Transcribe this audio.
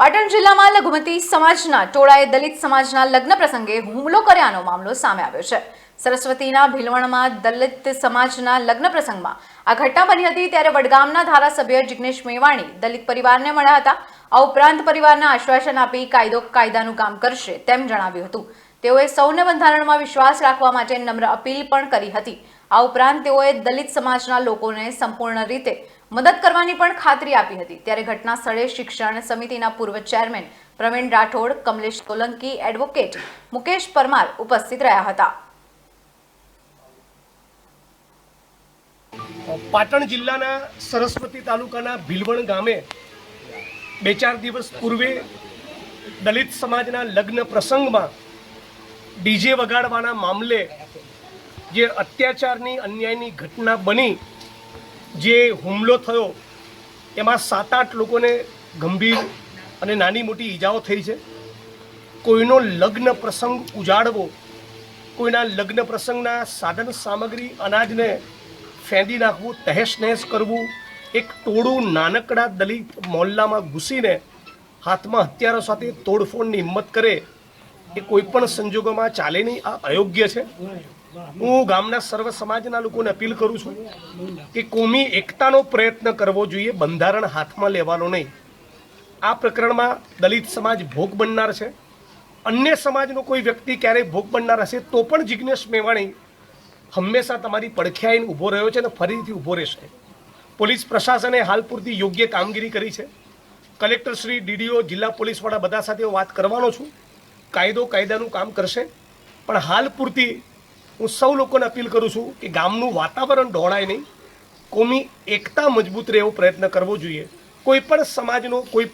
પાટણ જિલ્લામાં લઘુમતી સમાજના ટોળાએ દલિત સમાજના લગ્ન પ્રસંગે હુમલો કર્યાનો મામલો સામે આવ્યો છે. સરસ્વતીના ભીલવણમાં દલિત સમાજના લગ્ન પ્રસંગમાં આ ઘટના બની હતી ત્યારે વડગામના ધારાસભ્ય જિગ્નેશ મેવાણી દલિત પરિવારને મળ્યા હતા. આ ઉપરાંત પરિવારને આશ્વાસન આપી કાયદો કાયદાનું કામ કરશે તેમ જણાવ્યું હતું. તેઓએ સૌને બંધારણમાં વિશ્વાસ રાખવા માટે નમ્ર અપીલ પણ કરી હતી. આ ઉપરાંત તેઓએ દલિત સમાજના લોકોને સંપૂર્ણ રીતે મદદ કરવાની પણ ખાતરી આપી હતી. ત્યારે ઘટના સ્થળે શિક્ષણ સમિતિના પૂર્વ ચેરમેન પ્રવીણ રાઠોડ, કમલેશ સોલંકી, એડવોકેટ મુકેશ પરમાર ઉપસ્થિત રહ્યા હતા. પાટણ જિલ્લાના સરસ્વતી તાલુકાના ભીલવણ ગામે બે ચાર દિવસ પૂર્વે દલિત સમાજના લગ્ન પ્રસંગમાં ડીજે વગાડવાના મામલે જે અત્યાચારની અન્યાયની ઘટના બની, જે હુમલો થયો, એમાં સાત આઠ લોકોને ગંભીર અને નાની મોટી ઈજાઓ થઈ છે. કોઈનો લગ્ન પ્રસંગ ઉજાડવો, કોઈના લગ્ન પ્રસંગના સાધન સામગ્રી અનાજને ફેંદી નાખવું, તહેસ નહેસ કરવું, એક ટોળું નાનકડા દલિત મોહલ્લામાં ઘૂસીને હાથમાં હથિયારો સાથે તોડફોડની હિંમત કરે એ કોઈ પણ સંજોગોમાં ચાલે નહીં, આ અયોગ્ય છે. હું ગામના સર્વ સમાજના લોકોને અપીલ કરું છું કે કોમી એકતાનો પ્રયત્ન કરવો જોઈએ, બંધારણ હાથમાં લેવાનો નહીં. આ પ્રકરણમાં દલિત સમાજ ભોગ બનનાર છે. અન્ય સમાજનો કોઈ વ્યક્તિ ક્યારેય ભોગ બનનાર હશે તો પણ જિજ્ઞેશ મેવાણી હંમેશા તમારી પડખે આવીને ઊભો રહ્યો છે અને ફરીથી ઊભો રહેશે. પોલીસ પ્રશાસને હાલ પૂરતી યોગ્ય કામગીરી કરી છે. કલેક્ટર શ્રી, ડીડીઓ, જિલ્લા પોલીસવાળા બધા સાથે વાત કરવાનો છું. કાયદો કાયદાનું કામ કરશે. પણ હાલ પૂરતી હું સૌ લોકોને અપીલ કરું છું કે ગામનું વાતાવરણ ઢોળાય નહીં. કોમી એકતા મજબૂત રહે એવો પ્રયત્ન કરવો જોઈએ. કોઈ પણ સમાજનો કોઈ પણ